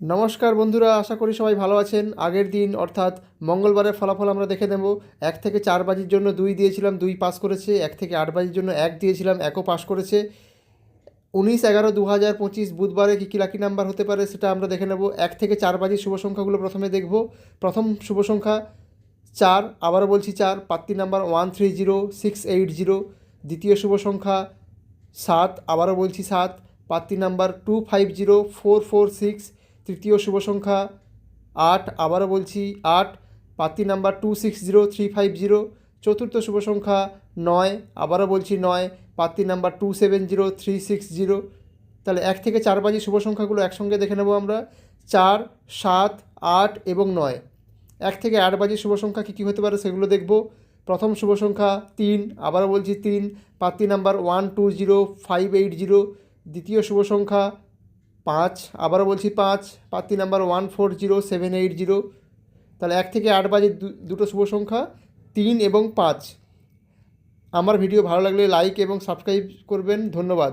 নমস্কার বন্ধুরা, আশা করি সবাই ভালো আছেন। আগের দিন, অর্থাৎ মঙ্গলবারের ফলাফল আমরা দেখে নেব। এক থেকে চার বাজির জন্য দুই দিয়েছিলাম, দুই পাস করেছে। এক থেকে আট বাজির জন্য এক দিয়েছিলাম, একও পাস করেছে। উনিশ এগারো দু হাজার পঁচিশ বুধবারে কী কী লাকি নাম্বার হতে পারে সেটা আমরা দেখে নেব। এক থেকে চার বাজির শুভ সংখ্যাগুলো প্রথমে দেখব। প্রথম শুভ সংখ্যা চার, আবারও বলছি চার, পাত্তি number one three zero six eight zero দ্বিতীয় শুভ সংখ্যা সাত, আবারও বলছি সাত, পাত্তি number two five zero four four six তৃতীয় শুভ সংখ্যা, আট, আবারও বলছি, আট পাত্তি number two six zero three five zero চতুর্থ শুভ সংখ্যা, নয়, আবারও বলছি নয় পাত্তি number two seven zero three six zero তাহলে এক থেকে চার বাজি শুভ সংখ্যাগুলো একসঙ্গে দেখে নেব আমরা, চার, সাত, আট এবং নয়। এক থেকে আট বাজি শুভ সংখ্যা কী কী হতে পারে সেগুলো দেখব। প্রথম শুভ সংখ্যা তিন, আবারও বলছি তিন পাত্তি number one two zero five eight zero দ্বিতীয় শুভ সংখ্যা পাঁচ, আবারও বলছি পাঁচ পাত্তি number one four zero seven eight zero. তাহলে এক থেকে আট বাজে দুটো শুভ সংখ্যা, তিন এবং পাঁচ। আমার ভিডিও ভালো লাগলে লাইক এবং সাবস্ক্রাইব করবেন, ধন্যবাদ।